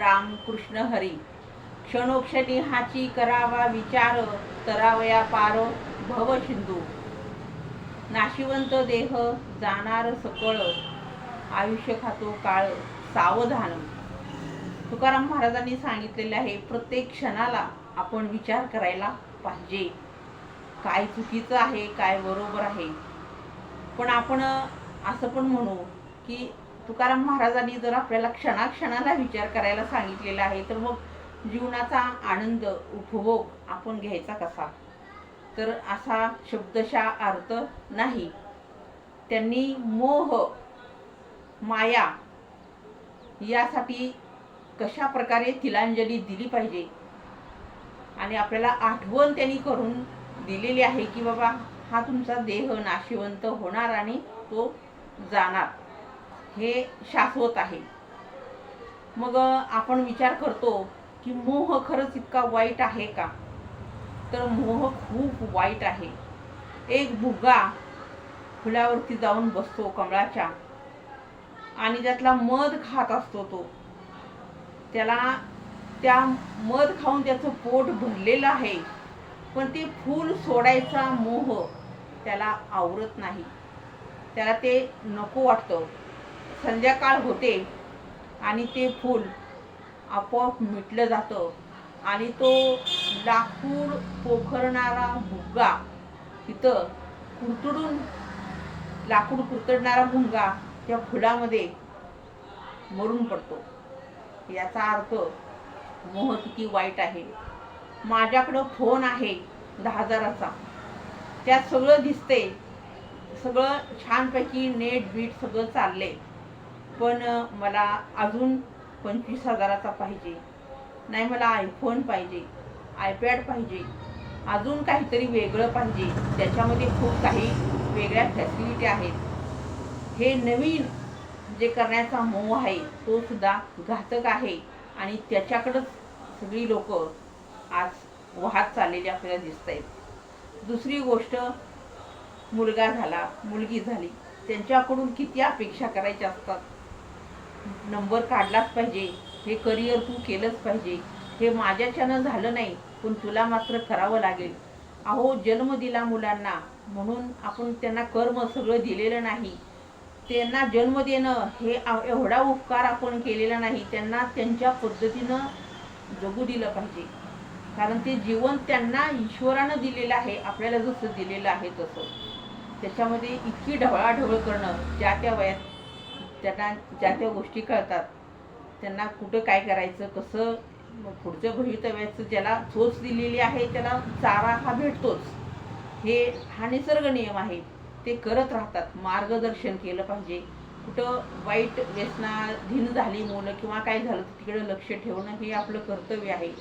रामकृष्ण हरी. क्षणोक्षणी हाची करावा विचार तरावया पार भव सिंधू. नाशिवंत देह जाणार सकळ. आयुष्य खातो काळ सावधान. तुकाराम महाराजांनी सांगितलेले आहे प्रत्येक क्षणाला आपण विचार करायला पाहिजे. काय चुकीचं आहे काय बरोबर आहे. पण आपण असं पण म्हणू की तुकाराम महाराजांनी जर आपल्याला क्षणाक्षणाला विचार करायला सांगितलेला आहे तर मग जीवनाचा आनंद उपभोग आपण घ्यायचा कसा? तर असा शब्दशा अर्थ नाही. त्यांनी मोह माया यासाठी कशा प्रकारे तिलांजली दिली पाहिजे? आणि आपल्याला आठवण त्यांनी करून दिलेली आहे की बाबा हा तुमचा देह नाशिवंत होणार आणि तो जाणार. हे शाश्वत आहे. मग आपण विचार करतो की मोह खरंच इतका वाईट आहे का? तर मोह खूप वाईट आहे. एक भुगा फुलावरती जाऊन बसतो कमळाच्या आणि त्यातला मध खात असतो तो. त्याला त्या मध खाऊन त्याचं पोट भरलेलं आहे पण ते फूल सोडायचा मोह त्याला आवरत नाही. त्याला ते नको वाटतं. संध्याकाळ होते आणि ते फूल आपोआप मिटलं जातं. आणि तो लाकूड पोखरणारा भुगा तिथं कुरतडून लाकूड कुरतडणारा भुंगा त्या फुलामध्ये मरून पडतो. याचा अर्थ मोह किती वाईट आहे. माझ्याकडं फोन आहे दहा हजाराचा त्यात सगळं दिसते सगळं छानपैकी नेट बीट सगळं चालले पण मला अजून पंचवीस हजाराचा पाहिजे. नाही मला आयफोन पाहिजे आयपॅड पाहिजे. अजून काहीतरी वेगळं पाहिजे. त्याच्यामध्ये खूप काही वेगळ्या फॅसिलिटी आहेत. हे नवीन जे करण्याचा मोह आहे तो सुद्धा घातक आहे. आणि त्याच्याकडंच सगळी लोक आज वाहत चाललेली आपल्याला दिसत आहेत दुसरी गोष्ट मुलगा झाला मुलगी झाली. त्यांच्याकडून किती अपेक्षा करायच्या असतात? नंबर काढलाच पाहिजे. हे करिअर तू केलंच पाहिजे. हे माझ्याच्यानं झालं नाही पण तुला मात्र करावं लागेल. अहो जन्म दिला मुलांना. म्हणून आपण त्यांना कर्म सगळं दिलेलं नाही. त्यांना जन्म देणं हे एवढा उपकार आपण केलेला नाही. त्यांना त्यांच्या पद्धतीनं जगू दिलं पाहिजे. कारण ते जीवन त्यांना ईश्वरानं दिलेलं आहे आपल्याला जसं दिलेलं आहे तसं. त्याच्यामध्ये इतकी ढवळाढवळ करणं ज्या त्या वयात त्यांना ज्या त्या गोष्टी कळतात. त्यांना कुठं काय करायचं कसं पुढचं पुढच्या भवितव्याचं ज्याला चोच दिलेली आहे त्याला चारा हा भेटतोच. हे हा निसर्ग नियम आहे. ते करत राहतात. मार्गदर्शन केलं पाहिजे. कुठं वाईट व्यसनाधीन झाली मुलं किंवा काय झालं तर तिकडं लक्ष ठेवणं हे आपलं कर्तव्य आहे.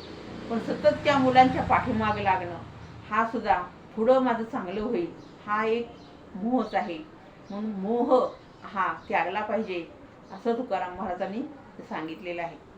पण सतत त्या मुलांच्या पाठीमागे लागणं हा सुद्धा पुढं माझं चांगलं होईल. हा एक मोहच आहे. म्हणून मोह हा त्यागला पाहिजे असं तुकाराम महाराजांनी सांगितलेलं आहे.